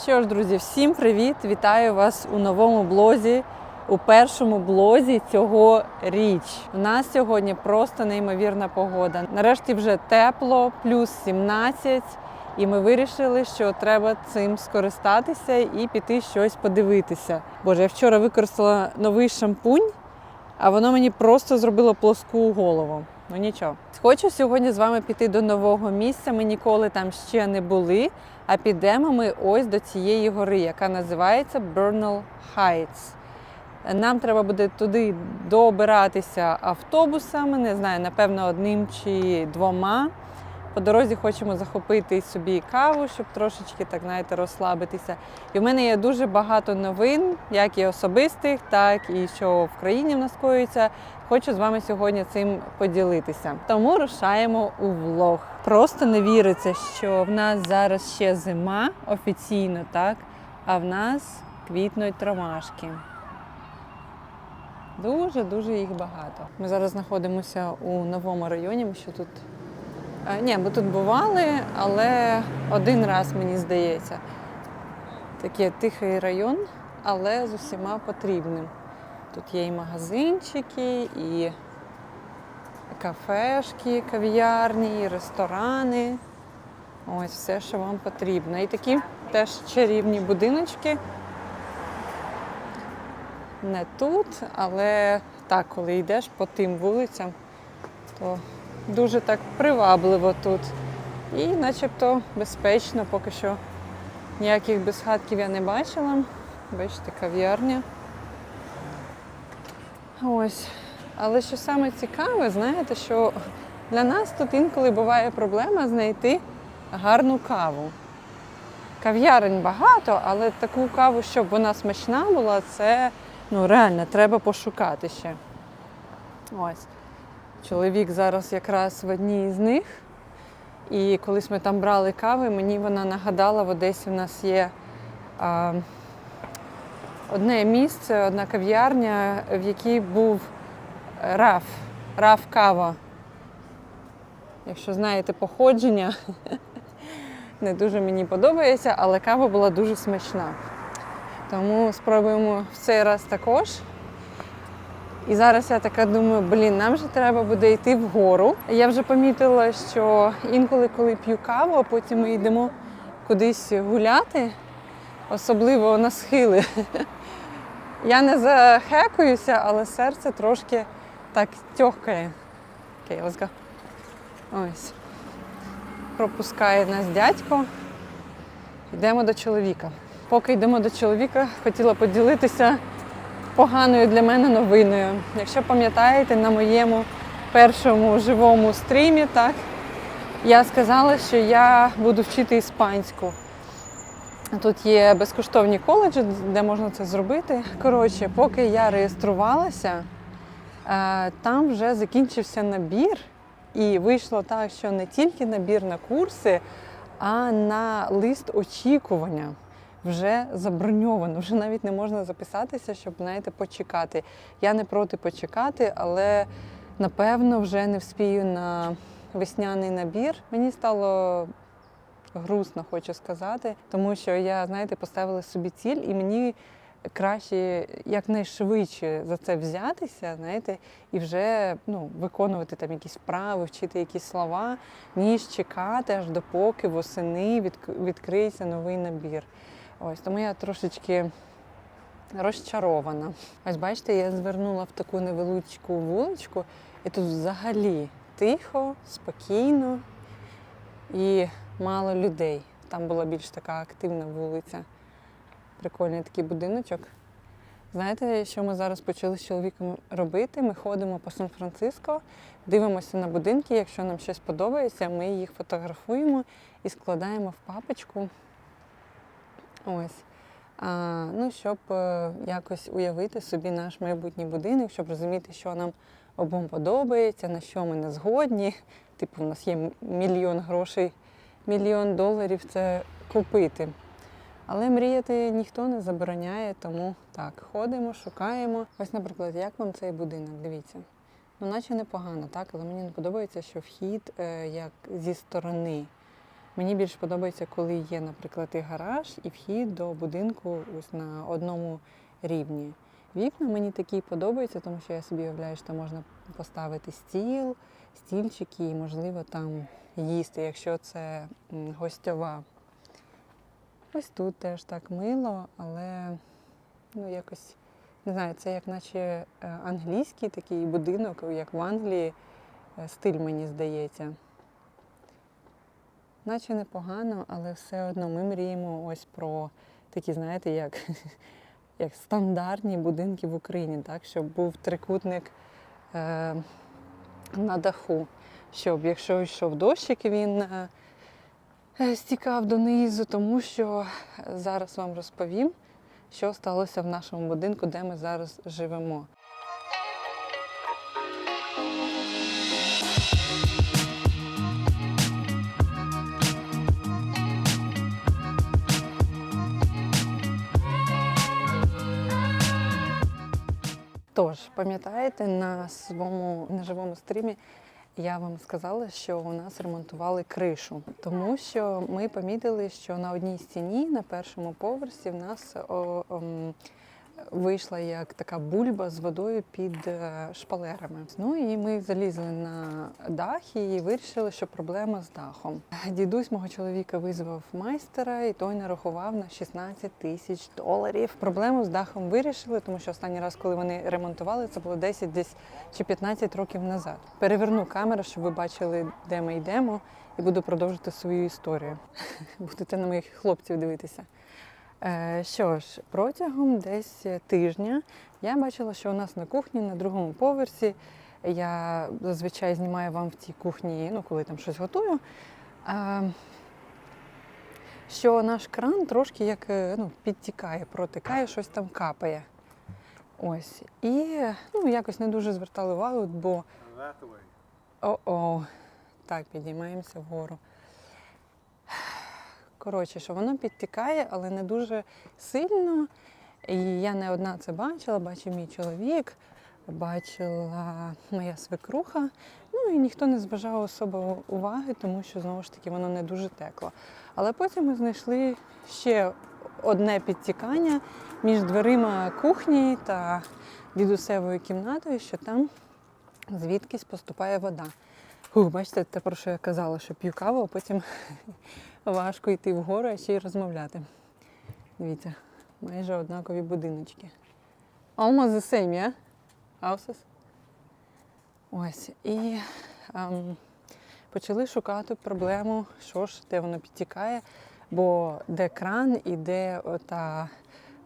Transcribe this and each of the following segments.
Що ж, друзі, всім привіт! Вітаю вас у новому блозі, у першому блозі цього річ. У нас сьогодні просто неймовірна погода. Нарешті вже тепло, плюс 17. І ми вирішили, що треба цим скористатися і піти щось подивитися. Боже, я вчора використала новий шампунь, а воно мені просто зробило плоску голову. Ну нічого. Хочу сьогодні з вами піти до нового місця. Ми ніколи там ще не були. А підемо ми ось до цієї гори, яка називається Bernal Heights. Нам треба буде туди добиратися автобусами, не знаю, напевно, одним чи двома. По дорозі хочемо захопити собі каву, щоб трошечки так знаєте, розслабитися. І в мене є дуже багато новин, як і особистих, так і що в країні в нас коїться. Хочу з вами сьогодні цим поділитися. Тому рушаємо у влог. Просто не віриться, що в нас зараз ще зима офіційно, так, а в нас квітнуть ромашки. Дуже-дуже їх багато. Ми зараз знаходимося у новому районі. Ми що тут Ні, ми тут бували, але один раз, мені здається. Такий тихий район, але з усіма потрібним. Тут є і магазинчики, і кафешки, кав'ярні, і ресторани. Ось все, що вам потрібно. І такі теж чарівні будиночки. Не тут, але так, коли йдеш по тим вулицям, то дуже так привабливо тут. І начебто безпечно, поки що ніяких безхатків я не бачила. Бачите, кав'ярня. Ось. Але що саме цікаве, знаєте, що для нас тут інколи буває проблема знайти гарну каву. Кав'ярень багато, але таку каву, щоб вона смачна була, це ну, реально треба пошукати ще. Ось. Чоловік зараз якраз в одній з них. І колись ми там брали кави, мені вона нагадала, в Одесі в нас є а, одне місце, одна кав'ярня, в якій був раф, раф кава. Якщо знаєте походження, не дуже мені подобається, але кава була дуже смачна. Тому спробуємо в цей раз також. І зараз я така думаю, блін, нам же треба буде йти вгору. Я вже помітила, що інколи, коли п'ю каву, а потім ми йдемо кудись гуляти, особливо на схили. Я не захекуюся, але серце трошки так тьохкає. Окей, let's go. Ось. Пропускає нас дядько. Йдемо до чоловіка. Поки йдемо до чоловіка, хотіла поділитися поганою для мене новиною. Якщо пам'ятаєте, на моєму першому живому стрімі, так, я сказала, що я буду вчити іспанську. Тут є безкоштовні коледжі, де можна це зробити. Коротше, поки я реєструвалася, е, там вже закінчився набір, і вийшло так, що не тільки набір на курси, а на лист очікування вже заброньовано, вже навіть не можна записатися, щоб знаєте, почекати. Я не проти почекати, але напевно вже не вспію на весняний набір. Мені стало грустно, хочу сказати, тому що я, знаєте, поставила собі ціль, і мені краще якнайшвидше за це взятися, знаєте, і вже ну, виконувати там якісь вправи, вчити якісь слова, ніж чекати аж допоки восени відк- відкриється новий набір. Ось тому я трошечки розчарована. Ось бачите, я звернула в таку невеличку вуличку, і тут взагалі тихо, спокійно і мало людей. Там була більш така активна вулиця. Прикольний такий будиночок. Знаєте, що ми зараз почали з чоловіком робити? Ми ходимо по Сан-Франциско, дивимося на будинки. Якщо нам щось подобається, ми їх фотографуємо і складаємо в папочку. Ось. А, ну, щоб е, якось уявити собі наш майбутній будинок, щоб розуміти, що нам обом подобається, на що ми не згодні. Типу, у нас є мільйон грошей, мільйон доларів це купити. Але мріяти ніхто не забороняє, тому так, ходимо, шукаємо. Ось, наприклад, як вам цей будинок? Дивіться. Ну, наче непогано, так, але мені не подобається, що вхід е, як зі сторони. Мені більш подобається, коли є, наприклад, і гараж, і вхід до будинку ось на одному рівні. Вікна мені такі подобаються, тому що я собі уявляю, що там можна поставити стіл, стільчики і, можливо, там їсти, якщо це гостьова. Ось тут теж так мило, але ну, якось не знаю, це як наче е, англійський такий будинок, як в Англії, е, стиль, мені здається. Наче непогано, але все одно ми мріємо ось про такі, знаєте, як, як стандартні будинки в Україні, так? щоб був трикутник е, на даху, щоб якщо йшов дощик, він е, е, стікав донизу, тому що зараз вам розповім, що сталося в нашому будинку, де ми зараз живемо. Пам'ятаєте, на своєму неживому стрімі я вам сказала, що у нас ремонтували кришу, тому що ми помітили, що на одній стіні на першому поверсі в нас о, ом, вийшла як така бульба з водою під е, шпалерами. Ну і ми залізли на дах і вирішили, що проблема з дахом. Дідусь мого чоловіка визвав майстера, і той нарахував на 16 тисяч доларів. Проблему з дахом вирішили, тому що останній раз, коли вони ремонтували, це було 10 десь чи 15 років назад. Переверну камеру, щоб ви бачили, де ми йдемо, і буду продовжити свою історію. Будете на моїх хлопців дивитися. Е, Що ж, протягом десь тижня я бачила, що у нас на кухні на другому поверсі. Я зазвичай знімаю вам в цій кухні, ну коли там щось готую. Що наш кран трошки як е, ну, підтікає, протикає, щось там капає. Ось. І ну, якось не дуже звертали увагу, бо о-о, так, підіймаємося вгору. Коротше, що воно підтікає, але не дуже сильно. І я не одна це бачила, бачив мій чоловік, бачила моя свекруха. Ну і ніхто не зважав особо уваги, тому що знову ж таки воно не дуже текло. Але потім ми знайшли ще одне підтікання між дверима кухні та дідусевою кімнатою, що там звідкись поступає вода. Фух, бачите, те, про що я казала, що п'ю каву, а потім важко йти вгору а ще й розмовляти. Дивіться, майже однакові будиночки. Almost the same, yeah? Houses? Ось. І ем, почали шукати проблему, що ж, де воно підтікає, бо де кран і де ота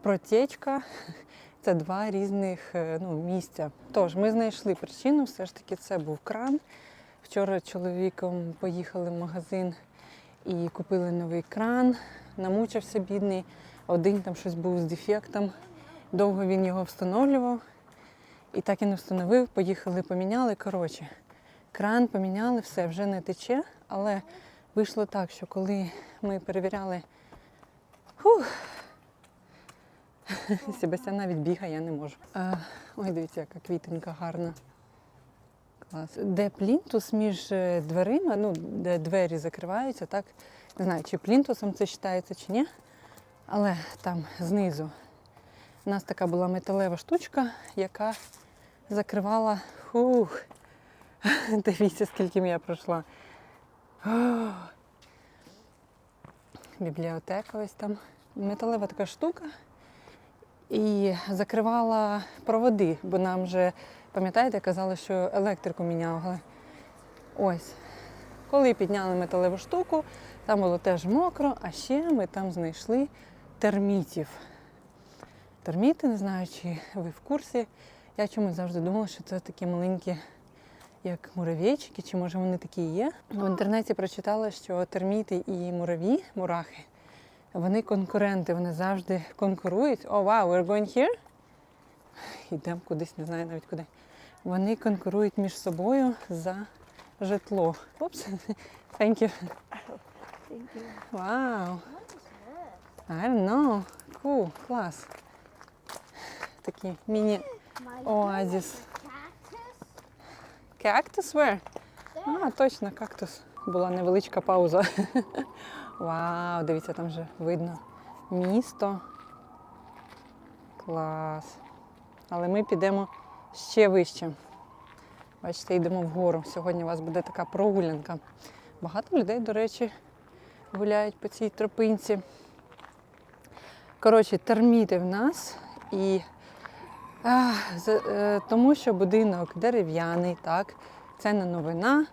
протічка, це два різних е, ну, місця. Тож ми знайшли причину, все ж таки це був кран. Вчора чоловіком поїхали в магазин і купили новий кран. Намучився бідний. Один там щось був з дефектом. Довго він його встановлював. І так і не встановив. Поїхали, поміняли. Коротше, кран поміняли, все вже не тече. Але вийшло так, що коли ми перевіряли, фух, Себастьян навіть бігає, я не можу. А, ой, дивіться, яка квітенька гарна. Клас. Де плінтус між е, дверима, ну, де двері закриваються, так? Не знаю, чи плінтусом це вважається, чи ні. Але там знизу у нас така була металева штучка, яка закривала. Фух. Дивіться, скільки я пройшла. Ох. Бібліотека ось там. Металева така штука. І закривала проводи, бо нам вже, пам'ятаєте, казали, що електрику міняли. Ось. Коли підняли металеву штуку, там було теж мокро, а ще ми там знайшли термітів. Терміти, не знаю, чи ви в курсі. Я чомусь завжди думала, що це такі маленькі, як муравейчики, чи може вони такі є. В інтернеті прочитала, що терміти і мураві, мурахи, вони конкуренти, вони завжди конкурують. О, вау, we're going here? Йдемо кудись, не знаю навіть куди. Вони конкурують між собою за житло. Опс. Thank you. Thank you. Is? I don't know. Cool, клас. Такі міні My оазіс. cactus? Cactus where? А, точно, кактус. була невеличка пауза. Вау, дивіться, там вже видно місто. Клас. Але ми підемо ще вище. Бачите, йдемо вгору. Сьогодні у вас буде така прогулянка. Багато людей, до речі, гуляють по цій тропинці. Коротше, терміти в нас і а, е, тому що будинок дерев'яний, так, це не новина,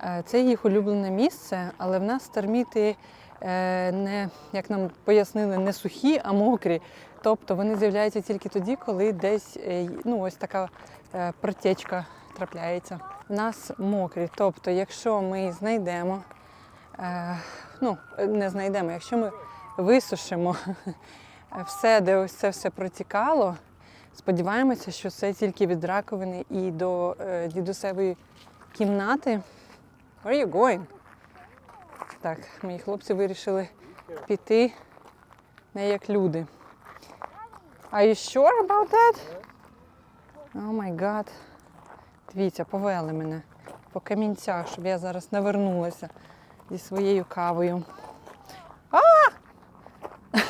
е, це їх улюблене місце, але в нас терміти е, не, як нам пояснили, не сухі, а мокрі. Тобто вони з'являються тільки тоді, коли десь е, ну, ось така е, протечка трапляється. В нас мокрі. Тобто, якщо ми знайдемо, е, ну, не знайдемо, якщо ми висушимо все, де ось це все протікало, сподіваємося, що це тільки від раковини і до дідусевої кімнати. Where you going? Так, мої хлопці вирішили піти не як люди. Are you sure about that? О май гад. Дивіться, повели мене по камінцях, щоб я зараз не вернулася зі своєю кавою. А!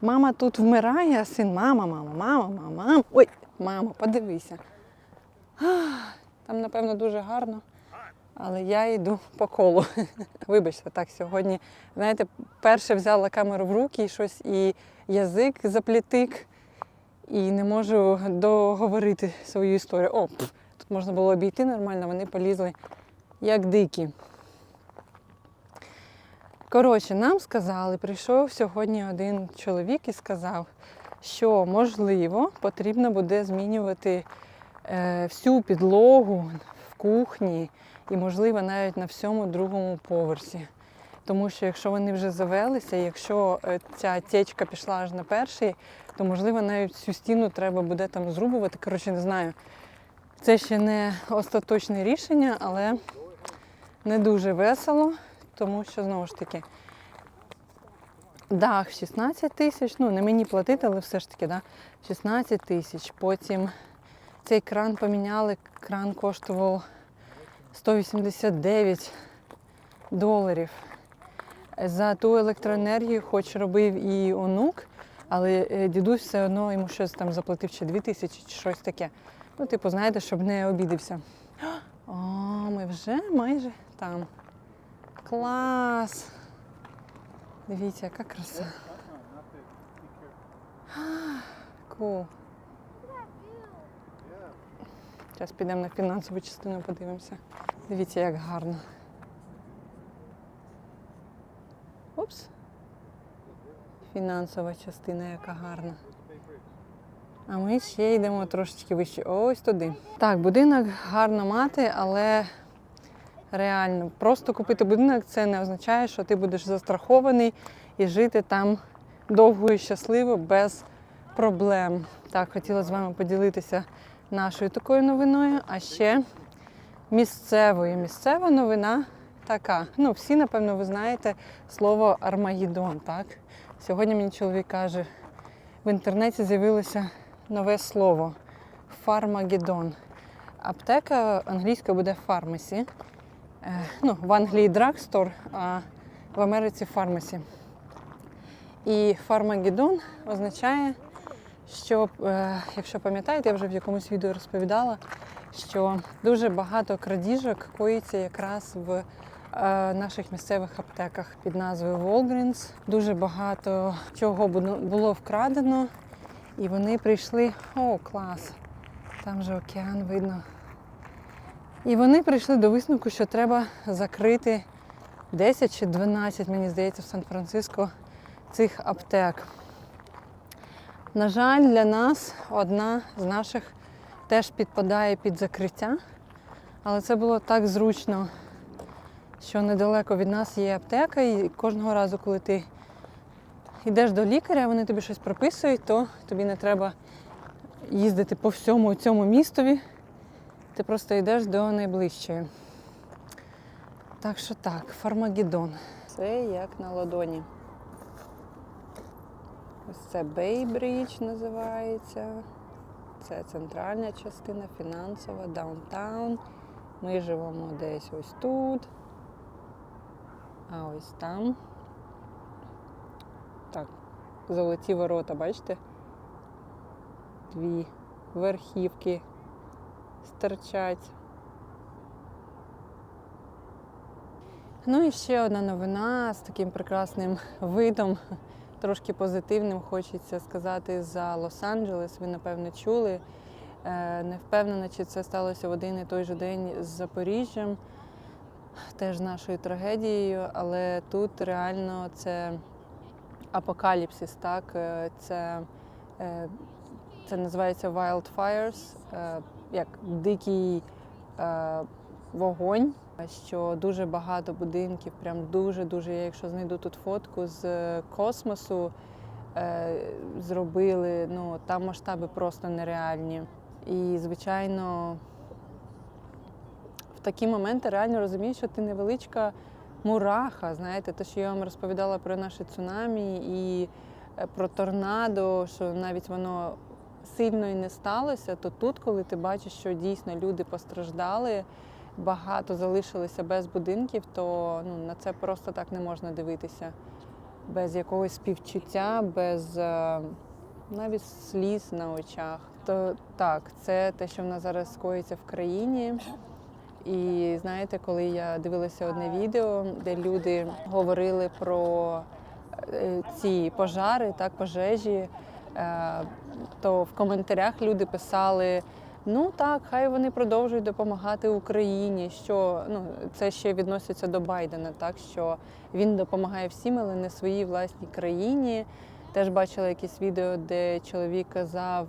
Мама тут вмирає, а син, мама, мама, мама, мама, мама. Ой, мама, подивися. Там, напевно, дуже гарно, але я йду по колу. Вибачте, так сьогодні, знаєте, перше взяла камеру в руки і щось, і язик заплітик, і не можу договорити свою історію. О, тут можна було обійти нормально, вони полізли як дикі. Коротше, нам сказали, прийшов сьогодні один чоловік і сказав, що можливо потрібно буде змінювати е, всю підлогу в кухні і, можливо, навіть на всьому другому поверсі. Тому що якщо вони вже завелися, якщо е, ця течка пішла аж на перший, то можливо навіть всю стіну треба буде там зрубувати. Коротше, не знаю. Це ще не остаточне рішення, але не дуже весело, тому що знову ж таки дах 16 тисяч, ну не мені платити, але все ж таки, да, 16 тисяч. Потім цей кран поміняли, кран коштував 189 доларів. За ту електроенергію, хоч робив і онук, але е, дідусь все одно йому щось там заплатив чи 2 тисячі, чи щось таке. Ну, типу, знаєте, щоб не обідився. О, ми вже майже там. Клас! Дивіться, яка краса. Кул. Зараз підемо на фінансову частину, подивимося. Дивіться, як гарно. Упс. Фінансова частина, яка гарна. А ми ще йдемо трошечки вище. Ось туди. Так, будинок гарно мати, але реально, просто купити будинок це не означає, що ти будеш застрахований і жити там довго і щасливо, без проблем. Так, хотіла з вами поділитися нашою такою новиною, а ще місцевою. Місцева новина така. Ну, всі, напевно, ви знаєте слово Армагеддон, так? Сьогодні мені чоловік каже, в інтернеті з'явилося нове слово фармагеддон. Аптека англійською буде фармасі. Ну, в Англії драгстор, а в Америці фармасі. І фармагеддон означає, що, е, якщо пам'ятаєте, я вже в якомусь відео розповідала, що дуже багато крадіжок коїться якраз в е, наших місцевих аптеках під назвою Walgreens. Дуже багато чого було вкрадено, і вони прийшли. О, клас! Там же океан видно. І вони прийшли до висновку, що треба закрити 10 чи 12, мені здається, в Сан-Франциско цих аптек. На жаль, для нас одна з наших теж підпадає під закриття, але це було так зручно, що недалеко від нас є аптека, і кожного разу, коли ти йдеш до лікаря, вони тобі щось прописують, то тобі не треба їздити по всьому цьому містові. Ти просто йдеш до найближчої. Так що так, Фармагеддон. Це як на ладоні. Ось це Бейбридж називається. Це центральна частина, фінансова, даунтаун. Ми живемо десь ось тут. А ось там. Так, золоті ворота, бачите? Дві верхівки стирчать. Ну і ще одна новина з таким прекрасним видом, трошки позитивним, хочеться сказати за Лос-Анджелес. Ви, напевно, чули. Е, Не впевнена, чи це сталося в один і той же день з Запоріжжям, теж нашою трагедією, але тут реально це апокаліпсис, так? Е, Це, е, це називається wildfires, е, як дикий вогонь, що дуже багато будинків, прям дуже-дуже. Я якщо знайду тут фотку з космосу, зробили, ну там масштаби просто нереальні. І, звичайно, такі моменти реально розумієш, що ти невеличка мураха. Знаєте, те, що я вам розповідала про наше цунамі і е, про торнадо, що навіть воно сильно і не сталося, то тут, коли ти бачиш, що дійсно люди постраждали, багато залишилися без будинків, то ну, на це просто так не можна дивитися. Без якогось співчуття, без е, навіть сліз на очах. То так, це те, що в нас зараз скоїться в країні. І знаєте, коли я дивилася одне відео, де люди говорили про е, ці пожари, так, пожежі, е, то в коментарях люди писали: ну так, хай вони продовжують допомагати Україні. Що ну це ще відноситься до Байдена, так що він допомагає всім, але не своїй власній країні. Теж бачила якесь відео, де чоловік казав.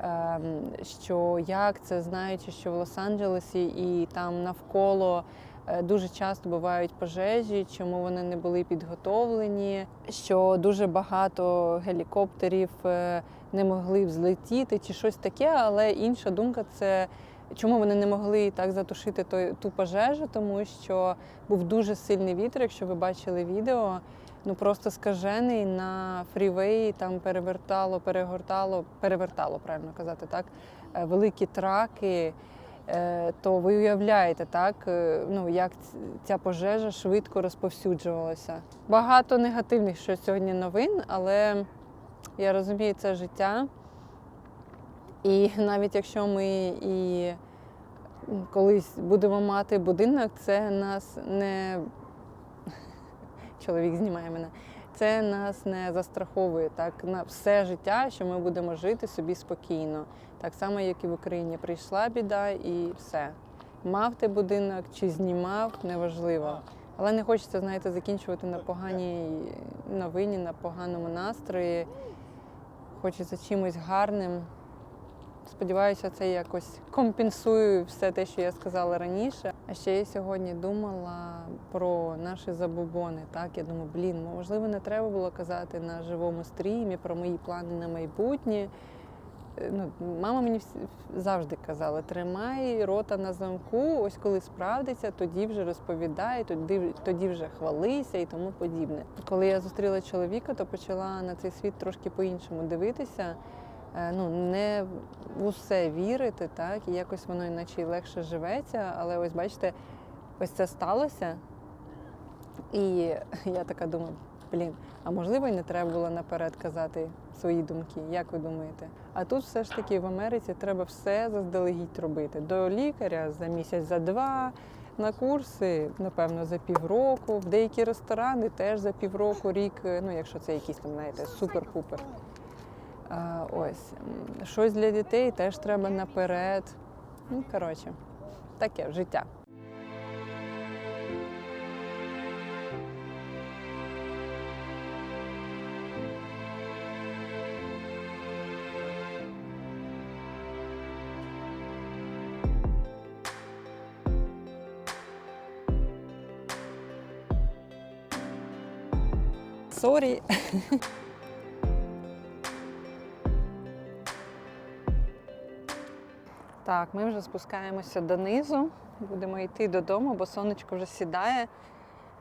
Ем, Що як це знаючи, що в Лос-Анджелесі і там навколо е, дуже часто бувають пожежі, чому вони не були підготовлені, що дуже багато гелікоптерів е, не могли взлетіти чи щось таке. Але інша думка це чому вони не могли так затушити той, ту пожежу, тому що був дуже сильний вітер, якщо ви бачили відео. Ну просто скажений на фрівеї там перевертало, перегортало, перевертало, правильно казати, так, е, великі траки. Е, То ви уявляєте, так, е, ну, як ця пожежа швидко розповсюджувалася. Багато негативних що сьогодні новин, але я розумію, це життя. І навіть якщо ми і колись будемо мати будинок, це нас не чоловік знімає мене. Це нас не застраховує так на все життя, що ми будемо жити собі спокійно. Так само, як і в Україні прийшла біда, і все. Мав ти будинок чи знімав, неважливо. Але не хочеться, знаєте, закінчувати на поганій новині, на поганому настрої. Хочеться чимось гарним. Сподіваюся, це якось компенсує все те, що я сказала раніше. А ще я сьогодні думала про наші забобони. Так, я думаю, блін, можливо, не треба було казати на живому стрімі про мої плани на майбутнє. Е, Ну, мама мені завжди казала: тримай рота на замку, ось коли справдиться, тоді вже розповідай, тоді, тоді вже хвалися і тому подібне. Коли я зустріла чоловіка, то почала на цей світ трошки по-іншому дивитися. Е, Ну, не в усе вірити, так, і якось воно іначе й легше живеться. Але ось бачите, ось це сталося. І я така думаю, блін, а можливо, і не треба було наперед казати свої думки. Як ви думаєте? А тут все ж таки в Америці треба все заздалегідь робити. До лікаря за місяць, за два. На курси, напевно, за півроку, в деякі ресторани теж за півроку, рік, ну якщо це якісь там, знаєте, супер-пупер. Ось щось для дітей теж треба наперед. Ну, коротше, таке життя. Сорі. Так, ми вже спускаємося донизу, будемо йти додому, бо сонечко вже сідає.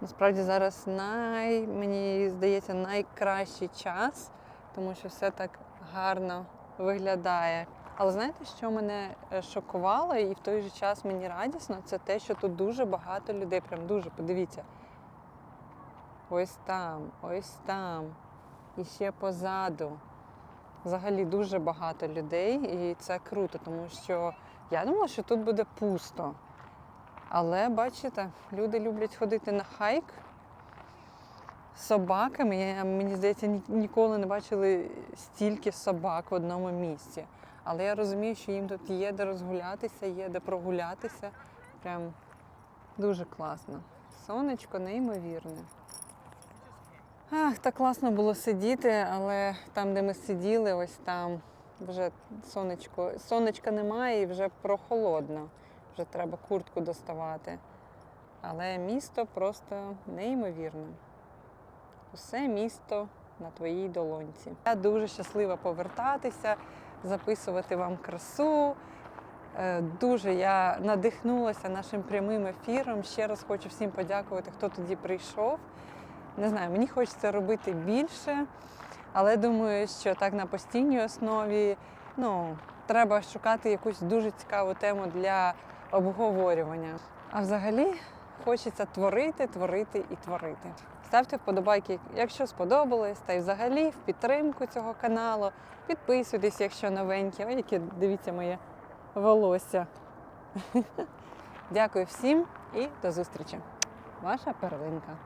Насправді зараз най, мені здається, найкращий час, тому що все так гарно виглядає. Але знаєте, що мене е, шокувало і в той же час мені радісно, це те, що тут дуже багато людей. Прям дуже подивіться. ось там, ось там, і ще позаду. Взагалі дуже багато людей, і це круто, тому що я думала, що тут буде пусто. Але бачите, люди люблять ходити на хайк з собаками. Я, мені здається, ніколи не бачили стільки собак в одному місці. Але я розумію, що їм тут є де розгулятися, є де прогулятися. Прям дуже класно. Сонечко неймовірне. Ах, так класно було сидіти, але там, де ми сиділи, ось там вже сонечко, сонечка немає і вже прохолодно. Вже треба куртку доставати. Але місто просто неймовірне. Усе місто на твоїй долонці. Я дуже щаслива повертатися, записувати вам красу. Е, Дуже я надихнулася нашим прямим ефіром. Ще раз хочу всім подякувати, хто тоді прийшов. Не знаю, мені хочеться робити більше, але думаю, що так на постійній основі ну, треба шукати якусь дуже цікаву тему для обговорювання. А взагалі хочеться творити, творити і творити. Ставте вподобайки, якщо сподобалось, та й взагалі в підтримку цього каналу. Підписуйтесь, якщо новенькі. Ой, яке дивіться моє волосся. Дякую всім і до зустрічі. Ваша перлинка.